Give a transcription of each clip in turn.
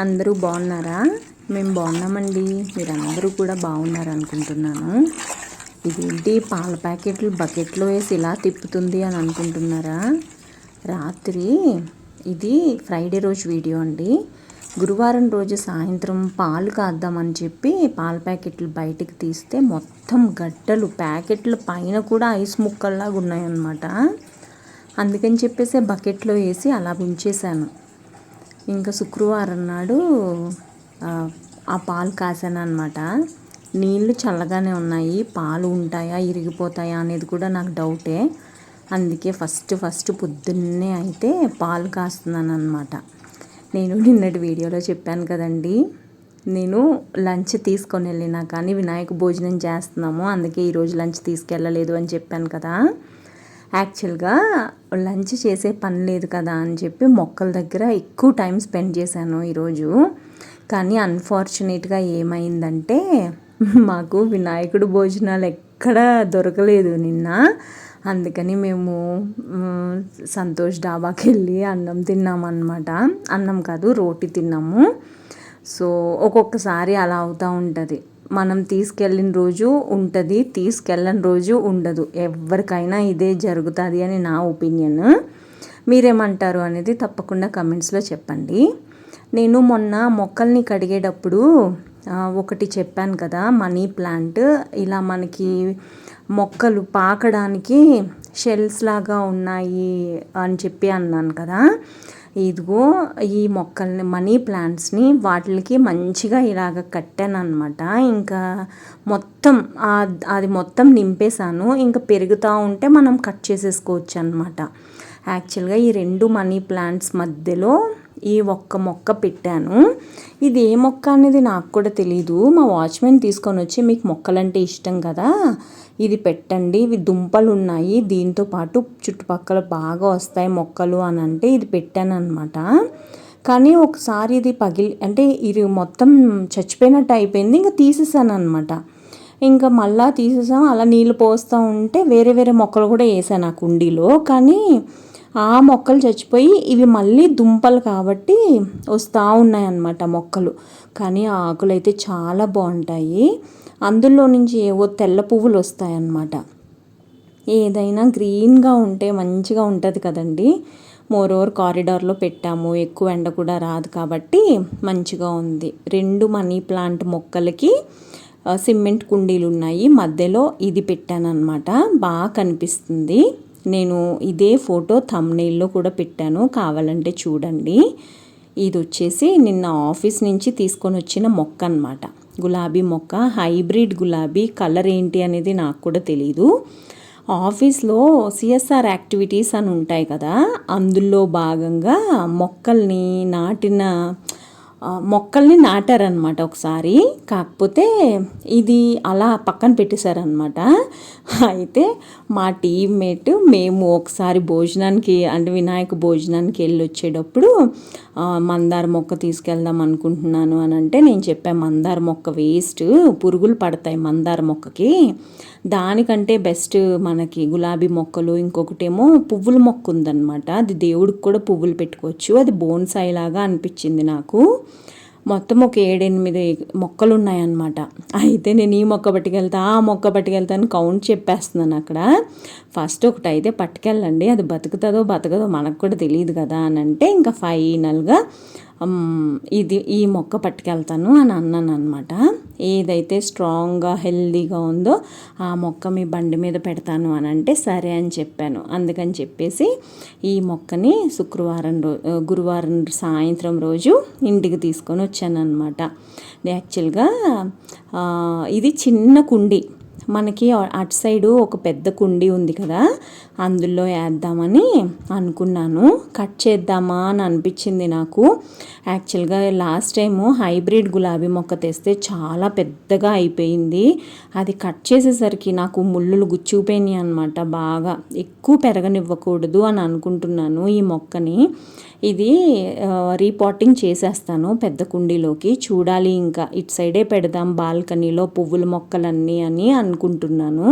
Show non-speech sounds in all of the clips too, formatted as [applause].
అందరూ బాగున్నారా? మేము బాగున్నామండి. మీరందరూ కూడా బాగున్నారు అనుకుంటున్నాను. ఇదేంటి? పాల ప్యాకెట్లు బకెట్లో వేసి ఇలా తిప్పుతుంది అని అనుకుంటున్నారా? రాత్రి ఇది ఫ్రైడే రోజు వీడియో అండి. గురువారం రోజు సాయంత్రం పాలు కాద్దామని చెప్పి పాల ప్యాకెట్లు బయటికి తీస్తే మొత్తం గడ్డలు ప్యాకెట్ల పైన కూడా ఐస్ ముక్కల్లాగా ఉన్నాయన్నమాట. అందుకని చెప్పేసి బకెట్లో వేసి అలా ఉంచేశాను ఇంకా శుక్రవారం నాడు ఆ పాలు కాసాను అనమాట నీళ్ళు చల్లగానే ఉన్నాయి. పాలు ఉంటాయా? ఇరిగిపోతాయా? అనేది కూడా నాకు డౌటే. అందుకే ఫస్ట్ ఫస్ట్ పొద్దున్నే అయితే పాలు కాస్తున్నాను అనమాట నేను నిన్నటి వీడియోలో చెప్పాను కదండి నేను లంచ్ తీసుకొని వెళ్ళినా కానీ వినాయక భోజనం చేస్తున్నాము. అందుకే ఈరోజు లంచ్ తీసుకెళ్ళలేదు అని చెప్పాను కదా. యాక్చువల్గా లంచ్ చేసే పని లేదు కదా అని చెప్పి మొక్కల దగ్గర ఎక్కువ టైం స్పెండ్ చేశాను ఈరోజు. కానీ అన్ఫార్చునేట్గా ఏమైందంటే మాకు వినాయకుడు భోజనాలు ఎక్కడ దొరకలేదు నిన్న. అందుకని మేము సంతోష్ డాబాకి వెళ్ళి అన్నం తిన్నామన్నమాట. అన్నం కాదు రోటీ తిన్నాము. సో ఒక్కొక్కసారి అలా అవుతూ ఉంటుంది. మనం తీసుకెళ్ళిన రోజు ఉంటుంది తీసుకెళ్ళని రోజు ఉండదు. ఎవరికైనా ఇదే జరుగుతుంది అని నా ఒపీనియన్. మీరేమంటారు అనేది తప్పకుండా కమెంట్స్లో చెప్పండి. నేను మొన్న మొక్కల్ని కడిగేటప్పుడు ఒకటి చెప్పాను కదా మనీ ప్లాంట్. ఇలా మనకి మొక్కలు పాకడానికి షెల్స్ లాగా ఉన్నాయి అని చెప్పి అన్నాను కదా. ఇదిగో ఈ మొక్కల్ని మనీ ప్లాంట్స్ని వాటికి మంచిగా ఇలాగ కట్టాను అనమాట ఇంకా మొత్తం అది మొత్తం నింపేశాను. ఇంకా పెరుగుతూ ఉంటే మనం కట్ చేసేసుకోవచ్చు అనమాట యాక్చువల్గా ఈ రెండు మనీ ప్లాంట్స్ మధ్యలో ఈ ఒక్క మొక్క పెట్టాను. ఇది ఏ మొక్క అనేది నాకు కూడా తెలియదు మా వాచ్మెన్ తీసుకొని వచ్చి మీకు మొక్కలంటే ఇష్టం కదా? ఇది పెట్టండి. ఇవి దుంపలు ఉన్నాయి దీంతో పాటు చుట్టుపక్కల బాగా వస్తాయి మొక్కలు అని అంటే ఇది పెట్టాను అనమాట కానీ ఒకసారి ఇది పగిలి అంటే ఇది మొత్తం చచ్చిపోయినట్టు అయిపోయింది. ఇంకా తీసేసాను అనమాట ఇంకా మళ్ళా తీసేసాం. అలా నీళ్ళు పోస్తూ ఉంటే వేరే వేరే మొక్కలు కూడా వేసాను ఆ కుండీలో. కానీ ఆ మొక్కలు చచ్చిపోయి ఇవి మళ్ళీ దుంపలు కాబట్టి వస్తూ ఉన్నాయన్నమాట మొక్కలు. కానీ ఆకులు అయితే చాలా బాగుంటాయి. అందులో నుంచి ఏవో తెల్ల పువ్వులు వస్తాయన్నమాట. ఏదైనా గ్రీన్గా ఉంటే మంచిగా ఉంటుంది కదండి. మోర్ ఓవర్ కారిడార్లో పెట్టాము. ఎక్కువ ఎండ కూడా రాదు కాబట్టి మంచిగా ఉంది. రెండు మనీ ప్లాంట్ మొక్కలకి సిమెంట్ కుండీలు ఉన్నాయి. మధ్యలో ఇది పెట్టానన్నమాట. బాగా కనిపిస్తుంది. నేను ఇదే ఫోటో థమ్నేల్లో కూడా పెట్టాను. కావాలంటే చూడండి. ఇది వచ్చేసి నిన్న ఆఫీస్ నుంచి తీసుకొని వచ్చిన మొక్క అనమాట గులాబీ మొక్క హైబ్రిడ్ గులాబీ కలర్ ఏంటి అనేది నాకు కూడా తెలీదు. ఆఫీస్లో సిఎస్ఆర్ యాక్టివిటీస్ అని ఉంటాయి కదా అందులో భాగంగా మొక్కల్ని నాటిన మొక్కల్ని నాటారనమాట ఒకసారి. కాకపోతే ఇది అలా పక్కన పెట్టేశారనమాట అయితే మా టీమ్మేట్ మేము ఒకసారి భోజనానికి అంటే వినాయక భోజనానికి వెళ్ళి వచ్చేటప్పుడు మందార మొక్క తీసుకెళ్దాం అనుకుంటున్నాను అని అంటే నేను చెప్పాను మందార మొక్క వేస్ట్ పురుగులు పడతాయి మందార మొక్కకి. దానికంటే బెస్ట్ మనకి గులాబీ మొక్కలు ఇంకొకటేమో పువ్వుల మొక్క ఉందన్నమాట అది దేవుడికి కూడా పువ్వులు పెట్టుకోవచ్చు. అది బోన్సాయి లాగా అనిపించింది నాకు. మొత్తం ఒక ఏడెనిమిది మొక్కలు ఉన్నాయన్నమాట అయితే నేను ఈ మొక్క పట్టుకెళ్తా ఆ మొక్క పట్టుకెళ్తాను కౌంట్ చెప్పేస్తున్నాను అక్కడ. ఫస్ట్ ఒకటి అయితే పట్టుకెళ్ళండి. అది బతుకుతుందో బతకదో మనకు కూడా తెలియదు కదా అని అంటే ఇంకా ఫైనల్గా ఇది ఈ మొక్క పట్టుకెళ్తాను అని అన్నాను అనమాట ఏదైతే స్ట్రాంగ్గా హెల్దీగా ఉందో ఆ మొక్క మీ బండి మీద పెడతాను అని అంటే సరే అని చెప్పాను. అందుకని చెప్పేసి ఈ మొక్కని శుక్రవారం రో గురువారం సాయంత్రం రోజు ఇంటికి తీసుకొని వచ్చాను అనమాట యాక్చువల్గా ఇది చిన్న కుండి. మనకి అటు సైడు ఒక పెద్ద కుండీ ఉంది కదా అందులో వేద్దామని అనుకున్నాను. కట్ చేద్దామా అని అనిపించింది నాకు. యాక్చువల్గా లాస్ట్ టైము హైబ్రిడ్ గులాబీ మొక్క తెస్తే చాలా పెద్దగా అయిపోయింది. అది కట్ చేసేసరికి నాకు ముళ్ళులు గుచ్చుకుపోయినాయి అనమాట బాగా. ఎక్కువ పెరగనివ్వకూడదు అని అనుకుంటున్నాను ఈ మొక్కని. ఇది రీపాటింగ్ చేసేస్తాను పెద్ద కుండీలోకి. చూడాలి ఇంకా. ఇటు సైడే పెడదాం బాల్కనీలో పువ్వుల మొక్కలన్నీ అని అనుకుంటున్నాను.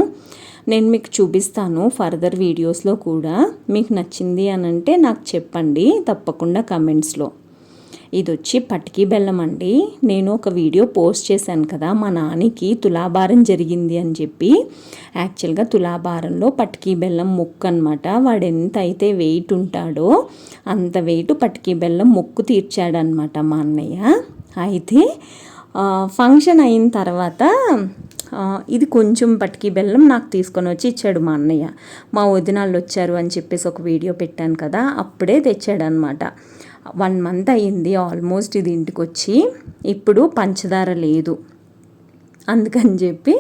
నేను మీకు చూపిస్తాను ఫర్దర్ వీడియోస్లో కూడా. మీకు నచ్చింది అని అంటే నాకు చెప్పండి తప్పకుండా కమెంట్స్లో. ఇది వచ్చి పటికి బెల్లం అండి. నేను ఒక వీడియో పోస్ట్ చేశాను కదా మా నాన్నకి తులాభారం జరిగింది అని చెప్పి. యాక్చువల్గా తులాభారంలో పటికి బెల్లం ముక్కు అనమాట వాడు ఎంత అయితే వెయిట్ ఉంటాడో అంత వెయిట్ పటికి బెల్లం ముక్కు తీర్చాడనమాట మా అన్నయ్య. అయితే ఫంక్షన్ అయిన తర్వాత ఇది కొంచెం పట్టికి బెల్లం నాకు తీసుకొని వచ్చి ఇచ్చాడు మా అన్నయ్య. మా వదినాళ్ళు వచ్చారు అని చెప్పేసి ఒక వీడియో పెట్టాను కదా అప్పుడే తెచ్చాడు అనమాట వన్ మంత్ అయ్యింది ఆల్మోస్ట్ ఇది ఇంటికి వచ్చి ఇప్పుడు పంచదార లేదు. అందుకని చెప్పి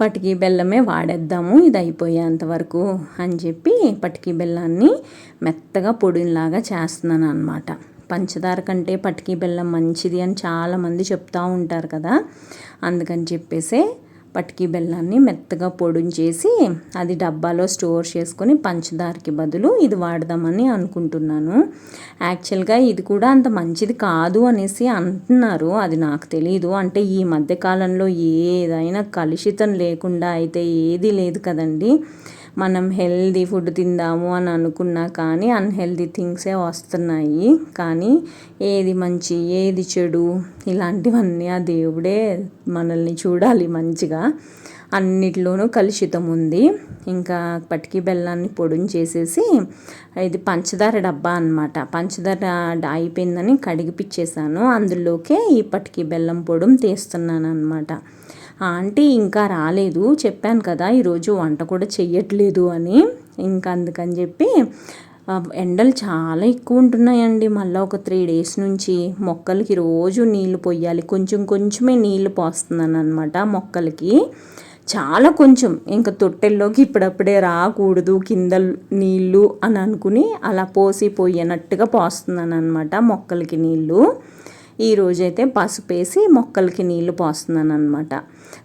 పటికి బెల్లమే వాడేద్దాము ఇది అయిపోయేంత వరకు అని చెప్పి పటికి బెల్లాన్ని మెత్తగా పొడిలాగా చేస్తున్నాను అనమాట పంచదార కంటే పటికి బెల్లం మంచిది అని చాలామంది చెప్తూ ఉంటారు కదా అందుకని చెప్పేసి పటికి బెల్లాన్ని మెత్తగా పొడించేసి అది డబ్బాలో స్టోర్ చేసుకొని పంచదారకి బదులు ఇది వాడదామని అనుకుంటున్నాను. యాక్చువల్గా ఇది కూడా అంత మంచిది కాదు అనేసి అంటున్నారు. అది నాకు తెలియదు అంటే ఈ మధ్యకాలంలో ఏదైనా కలుషితం లేకుండా అయితే ఏది లేదు కదండి. మనం హెల్దీ ఫుడ్ తిందాము అని అనుకున్నా కానీ అన్హెల్దీ థింగ్సే వస్తున్నాయి. కానీ ఏది మంచి ఏది చెడు ఇలాంటివన్నీ ఆ దేవుడే మనల్ని చూడాలి మంచిగా. అన్నిట్లోనూ కలుషితం ఉంది. ఇంకా పటికి బెల్లాన్ని పొడిని చేసేసి ఇది పంచదార డబ్బా అనమాట పంచదార అయిపోయిందని కడిగిపిచ్చేసాను. అందులోకే ఈ పటికి బెల్లం పొడుం తీస్తున్నాను అనమాట ఆంటీ ఇంకా రాలేదు. చెప్పాను కదా ఈరోజు వంట కూడా చెయ్యట్లేదు అని. ఇంకా అందుకని చెప్పి ఎండలు చాలా ఎక్కువ ఉంటున్నాయండి. మళ్ళీ ఒక త్రీ డేస్ నుంచి మొక్కలకి రోజు నీళ్ళు పోయాలి. కొంచెం కొంచెమే నీళ్ళు పోస్తున్నాను అనమాట మొక్కలకి. చాలా కొంచెం. ఇంకా తొట్టెల్లోకి ఇప్పుడప్పుడే రాకూడదు కింద నీళ్ళు అని అనుకుని అలా పోసి పోయినట్టుగా పోస్తున్నాను అనమాట మొక్కలకి నీళ్ళు. ఈరోజైతే పసుపు వేసి మొక్కలకి నీళ్ళు పోస్తున్నాను అనమాట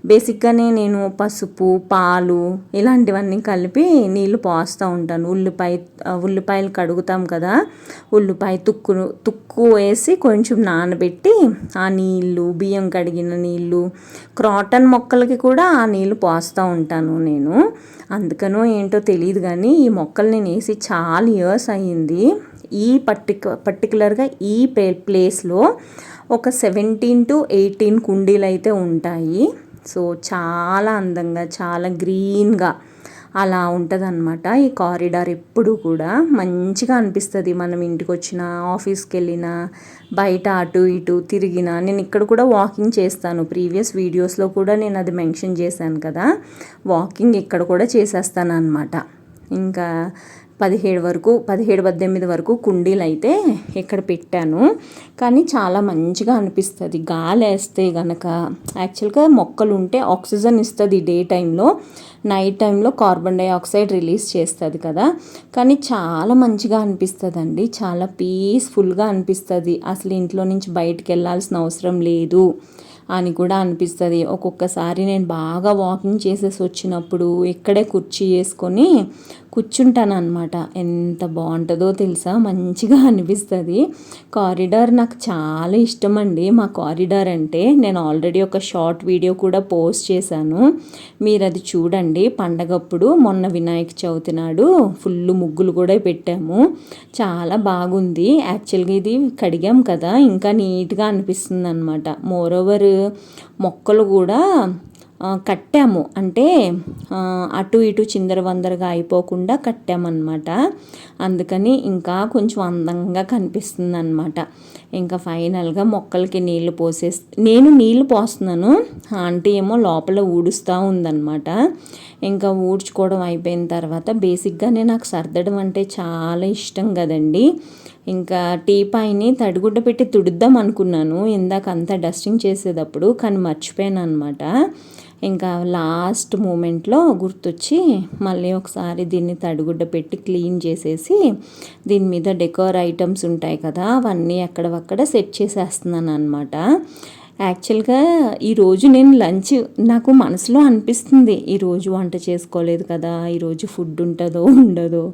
బేసిక్గానే నేను పసుపు పాలు ఇలాంటివన్నీ కలిపి నీళ్ళు పోస్తూ ఉంటాను. ఉల్లిపాయ ఉల్లిపాయలు కడుగుతాం కదా ఉల్లిపాయ తుక్కు తుక్కు వేసి కొంచెం నానబెట్టి ఆ నీళ్ళు బియ్యం కడిగిన నీళ్ళు క్రాటన్ మొక్కలకి కూడా ఆ నీళ్ళు పోస్తూ ఉంటాను నేను. అందుకనో ఏంటో తెలియదు కానీ ఈ మొక్కలు నేను వేసి చాలా ఇయర్స్ అయ్యింది. ఈ పర్టిక పర్టికులర్గా ఈ ప్లేస్లో ఒక సెవెంటీన్ టు ఎయిటీన్ కుండీలు అయితే ఉంటాయి. సో చాలా అందంగా చాలా గ్రీన్గా అలా ఉంటుందన్నమాట. ఈ కారిడార్ ఎప్పుడు కూడా మంచిగా అనిపిస్తుంది. మనం ఇంటికి వచ్చిన ఆఫీస్కి వెళ్ళినా బయట అటు ఇటు తిరిగినా. నేను ఇక్కడ కూడా వాకింగ్ చేస్తాను. ప్రీవియస్ వీడియోస్లో కూడా నేను అది మెన్షన్ చేశాను కదా. వాకింగ్ ఇక్కడ కూడా చేసేస్తాను అనమాట ఇంకా పదిహేడు వరకు పదిహేడు పద్దెనిమిది వరకు కుండీలు అయితే ఇక్కడ పెట్టాను. కానీ చాలా మంచిగా అనిపిస్తుంది. గాలి వేస్తే గనక యాక్చువల్గా మొక్కలు ఉంటే ఆక్సిజన్ ఇస్తుంది డే టైంలో. నైట్ టైంలో కార్బన్ డైఆక్సైడ్ రిలీజ్ చేస్తుంది కదా. కానీ చాలా మంచిగా అనిపిస్తుంది అండి చాలా పీస్ఫుల్గా అనిపిస్తుంది. అసలు ఇంట్లో నుంచి బయటికి వెళ్ళాల్సిన అవసరం లేదు అని కూడా అనిపిస్తుంది. ఒక్కొక్కసారి నేను బాగా వాకింగ్ చేసేసి వచ్చినప్పుడు ఇక్కడే కుర్చీ వేసుకొని కూర్చుంటాను అనమాట ఎంత బాగుంటుందో తెలుసా? మంచిగా [laughs] అనిపిస్తుంది. కారిడార్ నాకు చాలా ఇష్టం అండి మా కారిడార్ అంటే నేను ఆల్రెడీ ఒక షార్ట్ వీడియో కూడా పోస్ట్ చేశాను. మీరు అది చూడండి. పండగప్పుడు మొన్న వినాయక చవితి నాడు ఫుల్ ముగ్గులు కూడా పెట్టాము. చాలా బాగుంది. యాక్చువల్గా ఇది కడిగాం కదా. ఇంకా నీట్గా అనిపిస్తుంది అనమాట మోరోవర్ మొక్కలు కూడా కట్టాము. అంటే అటు ఇటు చిందరవందరగా అయిపోకుండా కట్టామన్నమాట. అందుకని ఇంకా కొంచెం అందంగా కనిపిస్తుంది అనమాట ఇంకా ఫైనల్గా మొక్కలకి నీళ్ళు పోసే నేను నీళ్ళు పోస్తున్నాను. ఆంటీ ఏమో లోపల ఊడుస్తూ ఉందన్నమాట. ఇంకా ఊడ్చుకోవడం అయిపోయిన తర్వాత బేసిక్గానే నాకు సర్దడం అంటే చాలా ఇష్టం కదండి. ఇంకా టీపాయిని తడిగుడ్డ పెట్టి తుడుద్దాం అనుకున్నాను. ఇందాక అంతా డస్టింగ్ చేసేటప్పుడు కానీ మర్చిపోయాను అనమాట ఇంకా లాస్ట్ మూమెంట్లో గుర్తొచ్చి మళ్ళీ ఒకసారి దీన్ని తడిగుడ్డ పెట్టి క్లీన్ చేసేసి దీని మీద డెకోర్ ఐటమ్స్ ఉంటాయి కదా అవన్నీ ఎక్కడవక్కడ సెట్ చేసేస్తున్నాను అనమాట యాక్చువల్గా ఈరోజు నేను లంచ్ నాకు మనసులో అనిపిస్తుంది ఈరోజు వంట చేసుకోలేదు కదా ఈరోజు ఫుడ్ ఉంటుందో ఉండదో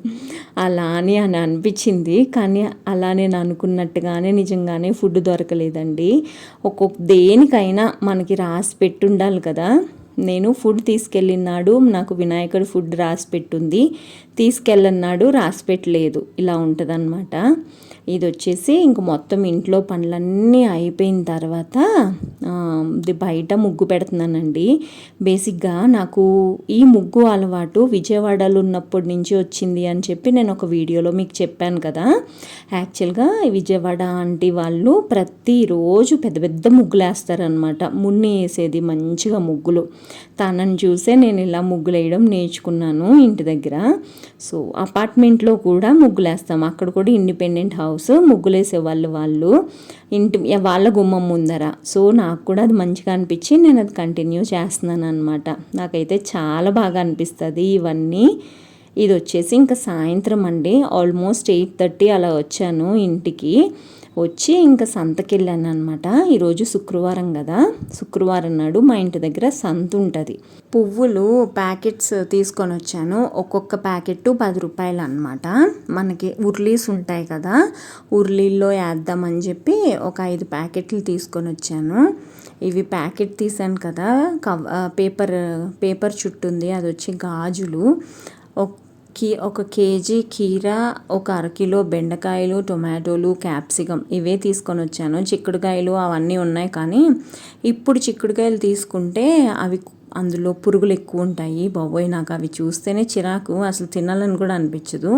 అలా అని అని అనిపించింది. కానీ అలా నేను అనుకున్నట్టుగానే నిజంగానే ఫుడ్ దొరకలేదండి. ఒక్కొక్క దేనికైనా మనకి రాసి పెట్టుండాలి కదా. నేను ఫుడ్ తీసుకెళ్ళినాడు నాకు వినాయకుడు ఫుడ్ రాసి పెట్టుంది. తీసుకెళ్ళన్నాడు రాసి పెట్టలేదు ఇలా ఉంటుందన్నమాట. ఇది వచ్చేసి ఇంక మొత్తం ఇంట్లో పనులన్నీ అయిపోయిన తర్వాత ఇది బయట ముగ్గు పెడుతున్నానండి. బేసిక్గా నాకు ఈ ముగ్గు అలవాటు విజయవాడలో ఉన్నప్పటి నుంచి వచ్చింది అని చెప్పి నేను ఒక వీడియోలో మీకు చెప్పాను కదా. యాక్చువల్గా విజయవాడ ఆంటీ వాళ్ళు ప్రతిరోజు పెద్ద పెద్ద ముగ్గులు వేస్తారనమాట మున్ని వేసేది మంచిగా ముగ్గులు. తనని చూసే నేను ఇలా ముగ్గులు వేయడం నేర్చుకున్నాను ఇంటి దగ్గర. సో అపార్ట్మెంట్లో కూడా ముగ్గులు వేస్తాం అక్కడ కూడా ఇండిపెండెంట్ హౌస్ ముగ్గులు వేసేవాళ్ళు వాళ్ళు. ఇంటి వాళ్ళ గుమ్మం ముందర. సో నాకు కూడా అది మంచిగా అనిపించి నేను అది కంటిన్యూ చేస్తున్నాను అనమాట నాకైతే చాలా బాగా అనిపిస్తుంది ఇవన్నీ. ఇది వచ్చేసి ఇంకా సాయంత్రం అండి. ఆల్మోస్ట్ ఎయిట్ థర్టీ అలా వచ్చాను ఇంటికి. వచ్చి ఇంకా సంతకి వెళ్ళాను అనమాట ఈరోజు శుక్రవారం కదా. శుక్రవారం నాడు మా ఇంటి దగ్గర సంత ఉంటుంది. పువ్వులు ప్యాకెట్స్ తీసుకొని వచ్చాను. ఒక్కొక్క ప్యాకెట్ పది రూపాయలు అనమాట మనకి ఉర్లీస్ ఉంటాయి కదా. ఉర్లీల్లో వేద్దామని చెప్పి ఒక ఐదు ప్యాకెట్లు తీసుకొని వచ్చాను. ఇవి ప్యాకెట్ తీసాను కదా. కవ పేపర్ పేపర్ చుట్టుంది. అది వచ్చి గాజులు. కీ ఒక కేజీ కీర ఒక అరకిలో బెండకాయలు టొమాటోలు క్యాప్సికమ్ ఇవే తీసుకొని వచ్చాను. చిక్కుడుకాయలు అవన్నీ ఉన్నాయి కానీ ఇప్పుడు చిక్కుడుకాయలు తీసుకుంటే అవి అందులో పురుగులు ఎక్కువ ఉంటాయి. బాబోయ్ నాకు అవి చూస్తేనే చిరాకు. అసలు తినాలని కూడా అనిపించదు.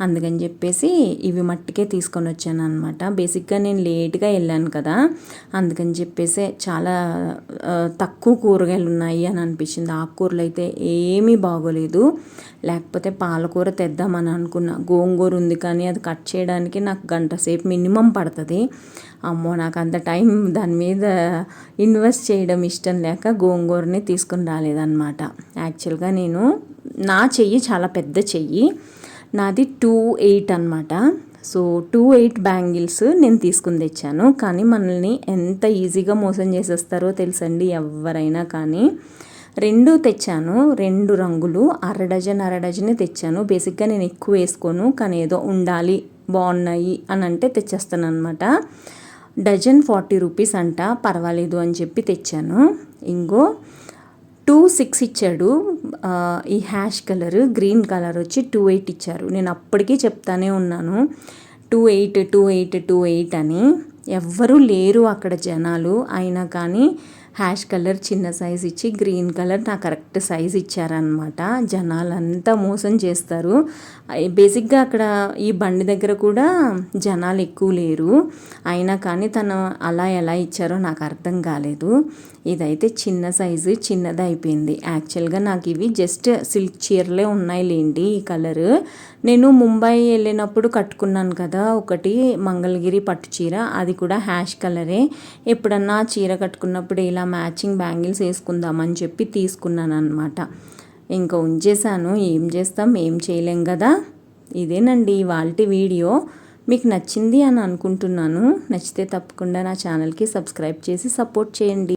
అందుకని చెప్పేసి ఇవి మట్టికే తీసుకొని వచ్చాను అనమాట బేసిక్గా నేను లేట్గా వెళ్ళాను కదా అందుకని చెప్పేసి చాలా తక్కువ కూరగాయలు ఉన్నాయి అని అనిపించింది. ఆకుకూరలు అయితే ఏమీ బాగోలేదు. లేకపోతే పాలకూర తెద్దామని అనుకున్నా. గోంగూర ఉంది కానీ అది కట్ చేయడానికి నాకు గంట సేపు మినిమం పడుతుంది. అమ్మో నాకు అంత టైం దాని మీద ఇన్వెస్ట్ చేయడం ఇష్టం లేక గోంగూరని తీసుకుని రాలేదన్నమాట. యాక్చువల్గా నేను నా చెయ్యి చాలా పెద్ద చెయ్యి. నాది టూ ఎయిట్ అనమాట సో టూ ఎయిట్ బ్యాంగిల్స్ నేను తీసుకుని తెచ్చాను. కానీ మనల్ని ఎంత ఈజీగా మోసం చేసేస్తారో తెలుసండి ఎవరైనా కానీ. రెండు తెచ్చాను. రెండు రంగులు. అర డజన్ అర డజనే తెచ్చాను. బేసిక్గా నేను ఎక్కువ వేసుకోను. కానీ ఏదో ఉండాలి బాగున్నాయి అని అంటే తెచ్చేస్తాను అనమాట డజన్ ఫార్టీ రూపీస్ అంట. పర్వాలేదు అని చెప్పి తెచ్చాను. ఇంకో టూ సిక్స్ ఇచ్చాడు. ఈ హ్యాష్ కలర్ గ్రీన్ కలర్ వచ్చి టూ ఎయిట్ ఇచ్చారు. నేను అప్పటికీ చెప్తానే ఉన్నాను. Two eight two eight two eight అని. ఎవ్వరూ లేరు అక్కడ జనాలు. అయినా కానీ హ్యాష్ కలర్ చిన్న సైజ్ ఇచ్చి గ్రీన్ కలర్ నా కరెక్ట్ సైజ్ ఇచ్చారనమాట జనాలంతా మోసం చేస్తారు. బేసిక్గా అక్కడ ఈ బండి దగ్గర కూడా జనాలు ఎక్కువ లేరు. అయినా కానీ తను అలా ఎలా ఇచ్చారో నాకు అర్థం కాలేదు. ఇదైతే చిన్న సైజు చిన్నది అయిపోయింది. యాక్చువల్గా నాకు ఇవి జస్ట్ సిల్క్ చీరలే ఉన్నాయి లేండి ఈ కలర్. నేను ముంబై వెళ్ళినప్పుడు కట్టుకున్నాను కదా ఒకటి మంగళగిరి పట్టు చీర. అది కూడా హ్యాష్ కలరే. ఎప్పుడన్నా చీర కట్టుకున్నప్పుడు ఇలా ఇలా మ్యాచింగ్ బ్యాంగిల్స్ వేసుకుందామని చెప్పి తీసుకున్నాను అనమాట ఇంకా ఉంచేసాను ఏం చేస్తాం? ఏం చేయలేం కదా? ఇదేనండి వాళ్ళ వీడియో. మీకు నచ్చింది అని అనుకుంటున్నాను. నచ్చితే తప్పకుండా నా ఛానల్కి సబ్స్క్రైబ్ చేసి సపోర్ట్ చేయండి.